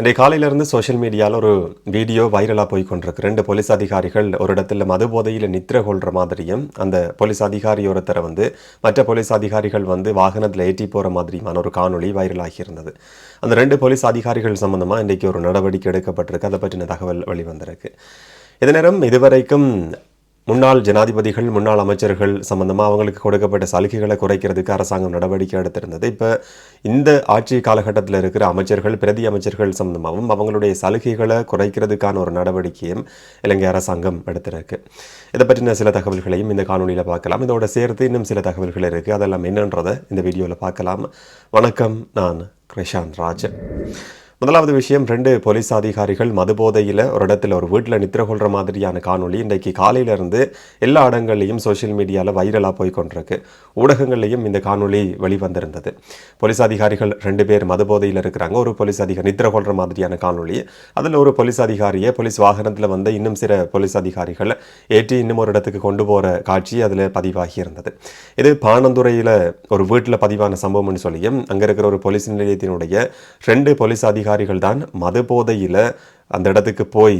இன்றைக்கு காலையிலிருந்து சோஷியல் மீடியாவில் ஒரு வீடியோ வைரலாக போய் கொண்டிருக்கு ரெண்டு போலீஸ் அதிகாரிகள் ஒரு இடத்துல மது போதையில் நித்திர கொள்கிற மாதிரியும் அந்த போலீஸ் அதிகாரி ஒருத்தரை வந்து மற்ற போலீஸ் அதிகாரிகள் வந்து வாகனத்தில் ஏற்றி போகிற மாதிரியுமான ஒரு காணொளி வைரலாகி இருந்தது. அந்த ரெண்டு போலீஸ் அதிகாரிகள் சம்மந்தமாக இன்றைக்கு ஒரு நடவடிக்கை எடுக்கப்பட்டிருக்கு. அதை பற்றின தகவல் வெளிவந்திருக்கு. இதே நேரம் இதுவரைக்கும் முன்னாள் ஜனாதிபதிகள் முன்னாள் அமைச்சர்கள் சம்பந்தமாக அவங்களுக்கு கொடுக்கப்பட்ட சலுகைகளை குறைக்கிறதுக்கு அரசாங்கம் நடவடிக்கை எடுத்திருந்தது. இப்போ இந்த ஆட்சி காலகட்டத்தில் இருக்கிற அமைச்சர்கள் பிரதி அமைச்சர்கள் சம்பந்தமாகவும் அவங்களுடைய சலுகைகளை குறைக்கிறதுக்கான ஒரு நடவடிக்கையும் இலங்கை அரசாங்கம் எடுத்திருக்கு. இதை பற்றின சில தகவல்களையும் இந்த காணொலியில் பார்க்கலாம். இதோட சேர்த்து இன்னும் சில தகவல்கள் இருக்குது அதெல்லாம் என்னன்றதை இந்த வீடியோவில் பார்க்கலாம். வணக்கம். நான் கிருஷாந்த் ராஜன். முதலாவது விஷயம் ரெண்டு போலீஸ் அதிகாரிகள் மது போதையில் ஒரு இடத்துல ஒரு வீட்டில் நித்திர கொள்கிற மாதிரியான காணொளி இன்றைக்கு காலையிலேருந்து எல்லா இடங்கள்லையும் சோஷியல் மீடியாவில் வைரலாக போய் கொண்டிருக்கு ஊடகங்கள்லையும் இந்த காணொலி வெளிவந்திருந்தது. போலீஸ் அதிகாரிகள் ரெண்டு பேர் மது போதையில் இருக்கிறாங்க. ஒரு போலீஸ் அதிகாரி நித்திர கொள்கிற மாதிரியான காணொலி அதில் ஒரு போலீஸ் அதிகாரியை போலீஸ் வாகனத்தில் வந்து இன்னும் சில போலீஸ் அதிகாரிகள் ஏற்றி இன்னும் ஒரு இடத்துக்கு கொண்டு போகிற காட்சி அதில் பதிவாகி இருந்தது. இது பானந்துறையில் ஒரு வீட்டில் பதிவான சம்பவம்னு சொல்லியும் அங்கே இருக்கிற ஒரு போலீஸ் நிலையத்தினுடைய ரெண்டு போலீஸ் அதிகாரிகள் தான் மது போதையில் அந்த இடத்துக்கு போய்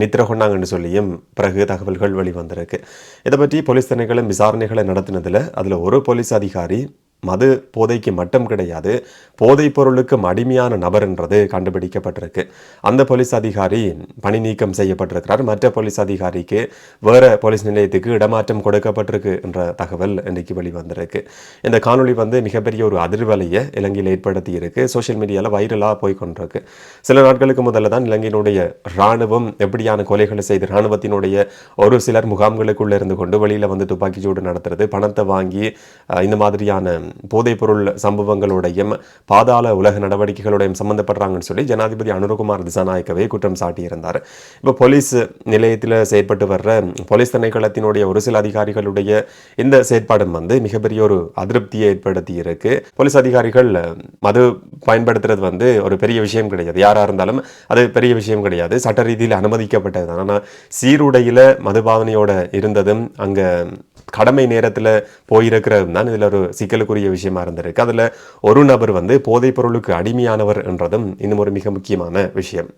நித்திர கொண்டாங்கன்னு சொல்லியும் பிறகு தகவல்கள் வெளிவந்திருக்கு. இதை பற்றி போலீஸ் திணைகளும் விசாரணைகளை நடத்தினதில் அதில் ஒரு போலீஸ் அதிகாரி மது போதைக்கு மட்டும் கிடையாது போதைப் பொருளுக்கும் அடிமையான நபர்ன்றது கண்டுபிடிக்கப்பட்டிருக்கு. அந்த போலீஸ் அதிகாரி பணி நீக்கம் செய்யப்பட்டிருக்கிறார். மற்ற போலீஸ் அதிகாரிக்கு வேற போலீஸ் நிலையத்துக்கு இடமாற்றம் கொடுக்கப்பட்டிருக்கு என்ற தகவல் இன்றைக்கு வெளிவந்திருக்கு. இந்த காணொளி வந்து மிகப்பெரிய ஒரு அதிர்வலையை இலங்கையில் ஏற்படுத்தி இருக்கு சோஷியல் மீடியாவில் வைரலாக போய் கொண்டிருக்கு. சில நாட்களுக்கு முதல்ல தான் இலங்கையினுடைய இராணுவம் எப்படியான கொலைகளை செய்து இராணுவத்தினுடைய ஒரு சிலர் முகாம்களுக்குள்ளே இருந்து கொண்டு வெளியில் வந்து துப்பாக்கிச்சூடு நடத்துறது பணத்தை வாங்கி இந்த மாதிரியான போதைப்பொருள் சம்பவங்களுடையும் பாதாள உலக நடவடிக்கைகளுடையும் சம்பந்தப்படுறாங்கன்னு சொல்லி ஜனாதிபதி அனுரகுமார் திசாநாயக்கவே குற்றம் சாட்டியிருந்தார். இப்போ போலீஸ் நிலையத்தில் செயற்பட்டு வர்ற போலீஸ் திணைக்களத்தினுடைய ஒரு சில அதிகாரிகளுடைய இந்த செயற்பாடும் வந்து மிகப்பெரிய ஒரு அதிருப்தியை ஏற்படுத்தி இருக்கு போலீஸ் அதிகாரிகள் மது பயன்படுத்துறது வந்து ஒரு பெரிய விஷயம் கிடையாது. யாராக இருந்தாலும் அது பெரிய விஷயம் கிடையாது. சட்ட ரீதியில் அனுமதிக்கப்பட்டது தான் ஆனால் சீருடையில மதுபாவனையோட இருந்ததும் அங்க கடமை நேரத்தில் போயிருக்கிறதும் தான் இதில் ஒரு சிக்கலுக்குரிய விஷயமா இருந்திருக்கு. அதில் ஒரு நபர் வந்து போதைப் பொருளுக்கு அடிமையானவர் என்றதும் இன்னும் ஒரு மிக முக்கியமான விஷயம்.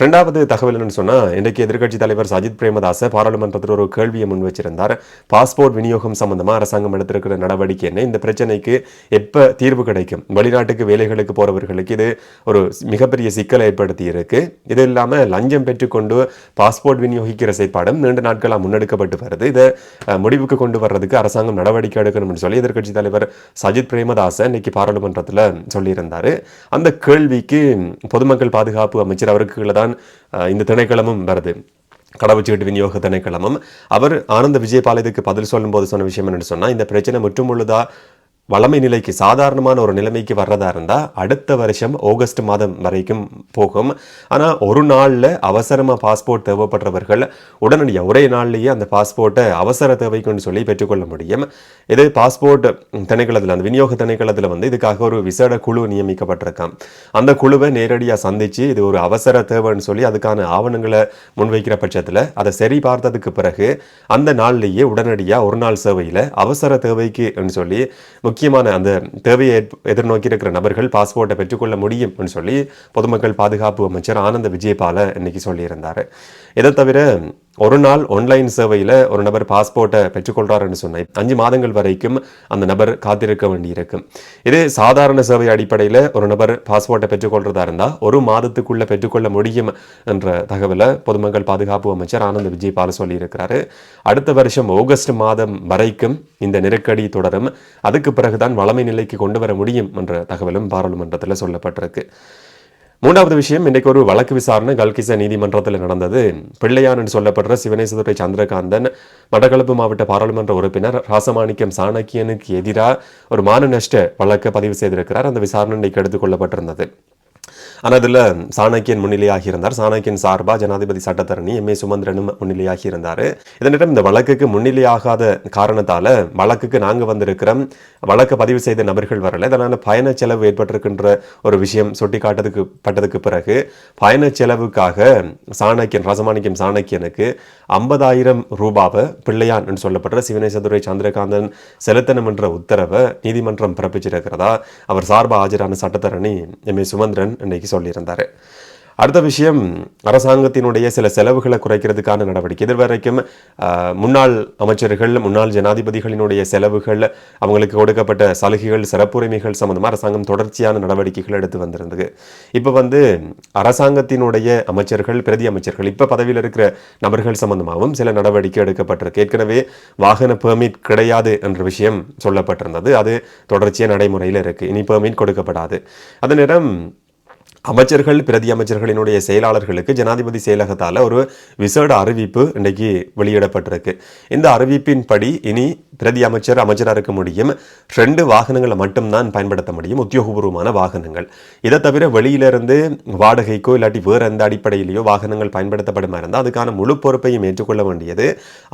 ரெண்டாவது தகவல் என்னன்னு சொன்னால் இன்றைக்கு எதிர்க்கட்சி தலைவர் சஜித் பிரேமதாச பாராளுமன்றத்தில் ஒரு கேள்வியை முன் வச்சிருந்தார் பாஸ்போர்ட் விநியோகம் சம்பந்தமாக அரசாங்கம் எடுத்திருக்கிற நடவடிக்கை என்ன? இந்த பிரச்சனைக்கு எப்போ தீர்வு கிடைக்கும்? வெளிநாட்டுக்கு வேலைகளுக்கு போறவர்களுக்கு இது ஒரு மிகப்பெரிய சிக்கலை ஏற்படுத்தி இருக்கு. இது இல்லாமல் லஞ்சம் பெற்றுக்கொண்டு பாஸ்போர்ட் விநியோகிக்கிற செயற்பாடும் நீண்ட நாட்களாக முன்னெடுக்கப்பட்டு வருது. இதை முடிவுக்கு கொண்டு வர்றதுக்கு அரசாங்கம் நடவடிக்கை எடுக்கணும்னு சொல்லி எதிர்க்கட்சி தலைவர் சஜித் பிரேமதாச இன்னைக்கு பாராளுமன்றத்தில் சொல்லியிருந்தார். அந்த கேள்விக்கு பொதுமக்கள் பாதுகாப்பு அமைச்சர் அவருக்கு தான் இந்த திணைக்களமும் வருது. கடவுச்சீட்டு விநியோக திணைக்களமும். அவர் ஆனந்த விஜயபாலத்துக்கு பதில் சொல்லும்போது சொன்ன விஷயம் என்னென்னு சொன்னா இந்த பிரச்சனை முற்றுமுழுதா வளமை நிலைக்கு சாதாரணமான ஒரு நிலைமைக்கு வர்றதா இருந்தால் அடுத்த வருஷம் ஆகஸ்ட் மாதம் வரைக்கும் போகும். ஆனால் ஒரு நாளில் அவசரமாக பாஸ்போர்ட் தேவைப்படுறவர்கள் உடனடியாக ஒரே நாள்லேயே அந்த பாஸ்போர்ட்டை அவசர தேவைக்குன்னு சொல்லி பெற்றுக்கொள்ள முடியும். இது பாஸ்போர்ட் திணைக்களத்தில் அந்த விநியோக திணைக்களத்தில் வந்து இதுக்காக ஒரு விசேட குழு நியமிக்கப்பட்டிருக்காம். அந்த குழுவை நேரடியாக சந்தித்து இது ஒரு அவசர தேவைன்னு சொல்லி அதுக்கான ஆவணங்களை முன்வைக்கிற பட்சத்தில் அதை சரி பார்த்ததுக்கு பிறகு அந்த நாள்லேயே உடனடியாக ஒரு நாள் சேவையில் அவசர தேவைக்குன்னு சொல்லி முக்கிய முக்கியமான அந்த தேவையை எதிர்நோக்கி இருக்கிற நபர்கள் பாஸ்போர்ட்டை பெற்றுக்கொள்ள முடியும்னு சொல்லி பொதுமக்கள் பாதுகாப்பு அமைச்சர் ஆனந்த விஜயபால இன்னைக்கு சொல்லியிருந்தார். இதை தவிர ஒரு நாள் ஆன்லைன் சேவையில் ஒரு நபர் பாஸ்போர்ட்டை பெற்றுக்கொள்கிறாருன்னு சொன்னேன் அஞ்சு மாதங்கள் வரைக்கும் அந்த நபர் காத்திருக்க வேண்டியிருக்கும் இது சாதாரண சேவை அடிப்படையில் ஒரு நபர் பாஸ்போர்ட்டை பெற்றுக்கொள்றதா இருந்தால் ஒரு மாதத்துக்குள்ள பெற்றுக்கொள்ள முடியும் என்ற தகவலை பொதுமக்கள் பாதுகாப்பு அமைச்சர் ஆனந்த் விஜயபால் சொல்லியிருக்கிறாரு. அடுத்த வருஷம் ஆகஸ்ட் மாதம் வரைக்கும் இந்த நெருக்கடி தொடரும். அதுக்கு பிறகுதான் வளமை நிலைக்கு கொண்டு வர முடியும் என்ற தகவலும் பாராளுமன்றத்தில் சொல்லப்பட்டிருக்கு. மூன்றாவது விஷயம் இன்றைக்கு ஒரு வழக்கு விசாரணை கல்கிச நீதிமன்றத்தில் நடந்தது. பிள்ளையான் என்று சொல்லப்படுற சிவனேசதுரை சந்திரகாந்தன் மட்டக்களப்பு மாவட்ட பாராளுமன்ற உறுப்பினர் ராசமாணிக்கம் சாணக்கியனுக்கு எதிராக ஒரு மான நஷ்ட வழக்கை பதிவு செய்திருக்கிறார். அந்த விசாரணை இன்றைக்கு எடுத்துக் கொள்ளப்பட்டிருந்தது. ஆனால் இதில் சாணக்கியன் முன்னிலையாகி இருந்தார். சாணக்கியன் சார்பா ஜனாதிபதி சட்டத்தரணி எம் ஏ சுமந்திரனும் முன்னிலையாகி இருந்தார். இதனிடம் இந்த வழக்குக்கு முன்னிலையாகாத காரணத்தால் வழக்குக்கு நாங்கள் வந்திருக்கிறோம். வழக்கு பதிவு செய்த நபர்கள் வரல. இதனால் பயண செலவு ஏற்பட்டிருக்கின்ற ஒரு விஷயம் சுட்டிக்காட்டதுக்கு பட்டதுக்கு பிறகு பயண செலவுக்காக சாணக்கியன் ரசமாணிக்கம் சாணக்கியனுக்கு ஐம்பதாயிரம் ரூபாவை பிள்ளையான் என்று சொல்லப்படுற சிவனேசதுரை சந்திரகாந்தன் செலுத்தணும் என்ற உத்தரவை நீதிமன்றம் பிறப்பிச்சிருக்கிறதா? அவர் சார்பாக ஆஜரான சட்டத்தரணி எம் ஏ சுமந்திரன் இன்னைக்கு சொல்லியிருந்தார். அடுத்த விஷயம் அரசாங்கத்தினுடைய சில செலவுகளை குறைக்கிறதுக்கான நடவடிக்கை. இதுவரைக்கும் வரைக்கும் முன்னாள் அமைச்சர்கள் முன்னாள் ஜனாதிபதிகளினுடைய செலவுகள் அவங்களுக்கு கொடுக்கப்பட்ட சலுகைகள் சிறப்புரிமைகள் சம்மந்தமாக அரசாங்கம் தொடர்ச்சியான நடவடிக்கைகள் எடுத்து வந்திருந்தது. இப்போ வந்து அரசாங்கத்தினுடைய அமைச்சர்கள் பிரதி அமைச்சர்கள் இப்போ பதவியில் இருக்கிற நபர்கள் சம்பந்தமாகவும் சில நடவடிக்கை எடுக்கப்பட்டிருக்கு. ஏற்கனவே வாகன பெர்மிட் கிடையாது என்ற விஷயம் சொல்லப்பட்டிருந்தது. அது தொடர்ச்சியாக நடைமுறையில் இருக்கு. இனி பெர்மிட் கொடுக்கப்படாது. அதே நேரம் அமைச்சர்கள் பிரதி அமைச்சர்களினுடைய செயலாளர்களுக்கு ஜனாதிபதி செயலகத்தால் ஒரு விசேட அறிவிப்பு இன்றைக்கு வெளியிடப்பட்டிருக்கு. இந்த அறிவிப்பின்படி இனி பிரதி அமைச்சர் அமைச்சராக இருக்க முடியும். ரெண்டு வாகனங்களை மட்டும்தான் பயன்படுத்த முடியும். உத்தியோகபூர்வமான வாகனங்கள். இதை தவிர வெளியிலிருந்து வாடகைக்கோ இல்லாட்டி வேறு எந்த அடிப்படையிலேயோ வாகனங்கள் பயன்படுத்தப்படுமா இருந்தால் அதுக்கான முழு பொறுப்பையும் ஏற்றுக்கொள்ள வேண்டியது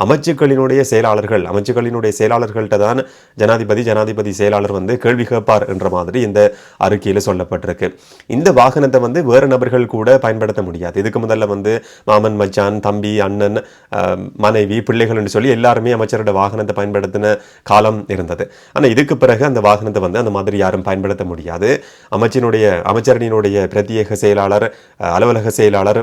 அமைச்சுக்களினுடைய செயலாளர்கள். அமைச்சுக்களினுடைய செயலாளர்கள்ட்ட தான் ஜனாதிபதி ஜனாதிபதி செயலாளர் வந்து கேள்வி கேட்பார் என்ற மாதிரி இந்த அறிக்கையில் சொல்லப்பட்டிருக்கு. இந்த வாகனத்தை வந்து வேறு நபர்கள் கூட பயன்படுத்த முடியாது. இதுக்கு முதல்ல வந்து மாமன் மச்சான் தம்பி அண்ணன் மனைவி பிள்ளைகள்னு சொல்லி எல்லாருமே அமைச்சரோட வாகனத்தை பயன்படுத்தின காலம் இருந்தது. ஆனால் இதுக்கு பிறகு அந்த வாகனத்தை வந்து அந்த மாதிரி யாரும் பயன்படுத்த முடியாது. அமைச்சினுடைய அமைச்சரணியினுடைய பிரத்யேக செயலாளர் அலுவலக செயலாளர்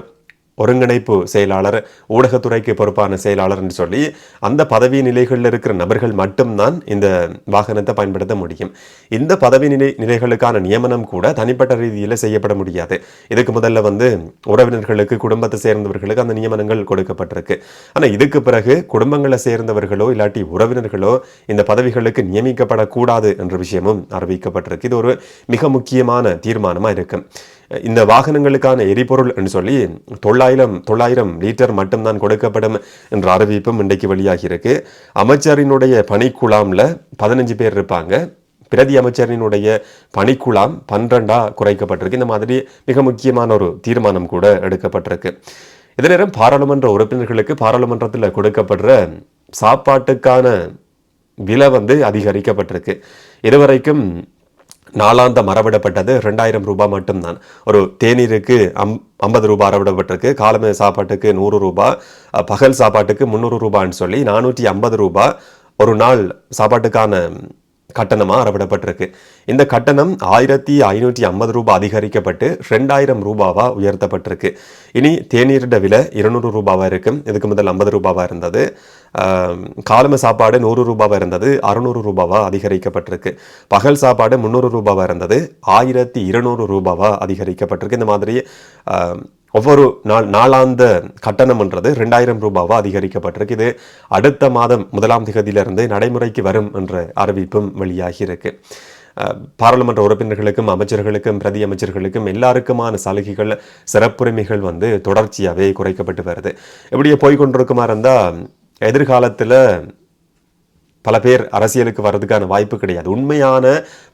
ஒருங்கிணைப்பு செயலாளர் ஊடகத்துறைக்கு பொறுப்பான செயலாளர்னு சொல்லி அந்த பதவி நிலைகளில் இருக்கிற நபர்கள் மட்டும்தான் இந்த வாகனத்தை பயன்படுத்த முடியும். இந்த பதவி நிலை நிலைகளுக்கான நியமனம் கூட தனிப்பட்ட ரீதியில் செய்யப்பட முடியாது. இதுக்கு முதல்ல வந்து உறவினர்களுக்கு குடும்பத்தை சேர்ந்தவர்களுக்கு அந்த நியமனங்கள் கொடுக்கப்பட்டிருக்கு. ஆனால் இதுக்கு பிறகு குடும்பங்களை சேர்ந்தவர்களோ இல்லாட்டி உறவினர்களோ இந்த பதவிகளுக்கு நியமிக்கப்படக்கூடாது என்ற விஷயமும் அறிவிக்கப்பட்டிருக்கு. இது ஒரு மிக முக்கியமான தீர்மானமாக இருக்குது இந்த வாகனங்களுக்கான எரிபொருள் என்று சொல்லி தொள்ளாயிரம் தொள்ளாயிரம் லிட்டர் மட்டும்தான் கொடுக்கப்படும் என்ற அறிவிப்பும் இன்றைக்கு வெளியாகி இருக்கு அமைச்சரினுடைய பணிக்குழாம்ல பதினஞ்சு பேர் இருப்பாங்க. பிரதி அமைச்சரினுடைய பணிக்குழாம் பன்னிரெண்டா குறைக்கப்பட்டிருக்கு. இந்த மாதிரி மிக முக்கியமான ஒரு தீர்மானம் கூட எடுக்கப்பட்டிருக்கு. இதே நேரம் பாராளுமன்ற உறுப்பினர்களுக்கு பாராளுமன்றத்தில் கொடுக்கப்படுற சாப்பாட்டுக்கான விலை வந்து அதிகரிக்கப்பட்டிருக்கு. இதுவரைக்கும் நாலாந்த மரவிடப்பட்டது ரெண்டாயிரம் ரூபாய் மட்டும்தான். ஒரு தேநீருக்கு அம் ஐம்பது ரூபாய் அறவிடப்பட்டிருக்கு காலமே சாப்பாட்டுக்கு நூறு ரூபாய் பகல் சாப்பாட்டுக்கு முந்நூறு ரூபான்னு சொல்லி நானூற்றி ஐம்பது ரூபாய் ஒரு நாள் சாப்பாட்டுக்கான கட்டணமாக அறவிடப்பட்டிருக்கு இந்த கட்டணம் ஆயிரத்தி ஐநூற்றி ஐம்பது ரூபாய் அதிகரிக்கப்பட்டு ரெண்டாயிரம் ரூபாவாக உயர்த்தப்பட்டிருக்கு. இனி தேநீரிட விலை இருநூறு ரூபாவாக இருக்கும். இதுக்கு முதல் ஐம்பது ரூபாவாக இருந்தது. காலம சாப்பாடு நூறு ரூபாவாக இருந்தது. அறுநூறு ரூபாவாக அதிகரிக்கப்பட்டிருக்கு. பகல் சாப்பாடு முந்நூறு ரூபாவாக இருந்தது. ஆயிரத்தி இருநூறு ரூபாவாக அதிகரிக்கப்பட்டிருக்கு. இந்த மாதிரி ஒவ்வொரு நாள் நாளாந்த கட்டணம்ன்றது ரெண்டாயிரம் ரூபாவா அதிகரிக்கப்பட்டிருக்கு இது அடுத்த மாதம் முதலாம் திகதியிலிருந்து நடைமுறைக்கு வரும் என்ற அறிவிப்பும் வெளியாகி இருக்கு பாராளுமன்ற உறுப்பினர்களுக்கும் அமைச்சர்களுக்கும் பிரதி அமைச்சர்களுக்கும் எல்லாருக்குமான சலுகைகள் சிறப்புரிமைகள் வந்து தொடர்ச்சியாகவே குறைக்கப்பட்டு வருது. இப்படியே போய்கொண்டிருக்குமா இருந்தால் எதிர்காலத்தில் பல பேர் அரசியலுக்கு வர்றதுக்கான வாய்ப்பு கிடையாது. உண்மையான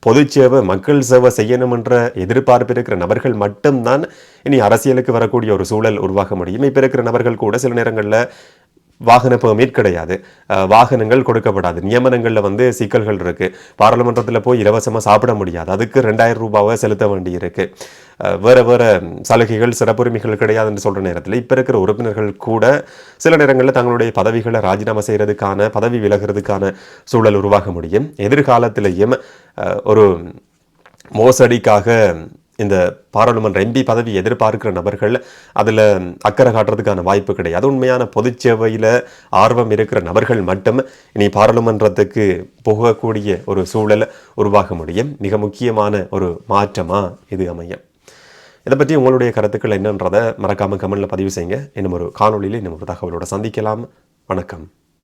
பொது சேவை மக்கள் சேவை செய்யணுமென்ற எதிர்பார்ப்பு இருக்கிற நபர்கள் மட்டும்தான் இனி அரசியலுக்கு வரக்கூடிய ஒரு சூழல் உருவாக முடியும். இப்போ இருக்கிற நபர்கள் கூட சில நேரங்களில் வாகன பெர்மிட் கிடையாது. வாகனங்கள் கொடுக்கப்படாது. நியமனங்களில் வந்து சிக்கல்கள் இருக்குது பாராளுமன்றத்தில் போய் இலவசமாக சாப்பிட முடியாது. அதுக்கு ரெண்டாயிரம் ரூபாவை செலுத்த வேண்டி இருக்குது வேறு வேறு சலுகைகள் சிறப்புரிமைகள் கிடையாதுன்னு சொல்கிற நேரத்தில் இப்போ இருக்கிற உறுப்பினர்கள் கூட சில நேரங்களில் தங்களுடைய பதவிகளை ராஜினாமா செய்கிறதுக்கான பதவி விலகிறதுக்கான சூழல் உருவாக முடியும். எதிர்காலத்திலேயும் ஒரு மோசடிக்காக இந்த பாராளுமன்ற எம்பி பதவி எதிர்பார்க்கிற நபர்கள் அதில் அக்கறை காட்டுறதுக்கான வாய்ப்பு கிடையாது. உண்மையான பொதுச்சேவையில் ஆர்வம் இருக்கிற நபர்கள் மட்டும் இனி பாராளுமன்றத்துக்கு போகக்கூடிய ஒரு சூழல் உருவாக முடியும். மிக முக்கியமான ஒரு மாற்றமாக இது அமையும். இதை பற்றி உங்களுடைய கருத்துக்கள் என்னன்றதை மறக்காமல் கமெண்டில் பதிவு செய்யுங்க. இன்னும் ஒரு காணொலியில் இன்னும் ஒரு தகவலோட சந்திக்கலாம். வணக்கம்.